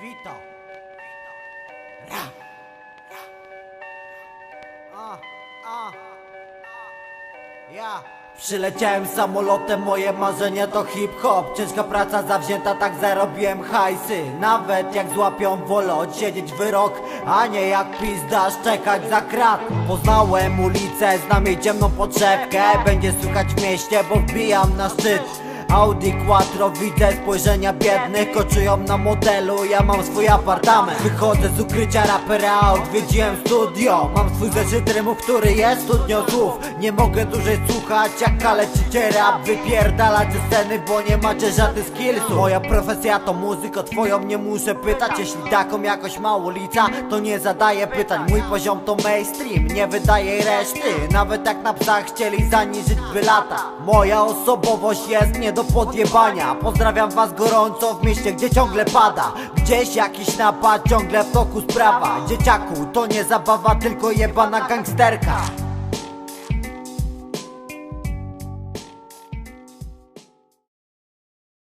Vito. Ra. A, a. Ja. Przyleciałem samolotem, moje marzenie to hip-hop Ciężka praca zawzięta, tak zarobiłem hajsy Nawet jak złapią, wolę odsiedzieć wyrok A nie jak pizdasz, czekać za krat Poznałem ulicę, znam jej ciemną podszewkę Będzie słychać w mieście, bo wbijam na szczyt Audi Quattro, widzę spojrzenia biednych Koczują na modelu, ja mam swój apartament. Wychodzę z ukrycia rapera, odwiedziłem studio. Mam swój zeszyt rymów, który jest studnią słów. Nie mogę dłużej słuchać, jak kaleczycie rap. Wypierdalać ze sceny, bo nie macie żadnych skillsów. Moja profesja to muzyka, twoją nie muszę pytać. Jeśli taką jakoś ma ulica, to nie zadaję pytań. Mój poziom to mainstream, nie wydaje reszty. Nawet jak na psach chcieli zaniżyć by lata. Moja osobowość jest nie do podjebania. Pozdrawiam was gorąco w mieście, gdzie ciągle pada. Gdzieś jakiś napad, ciągle w toku sprawa. Dzieciaku, to nie zabawa, tylko jebana gangsterka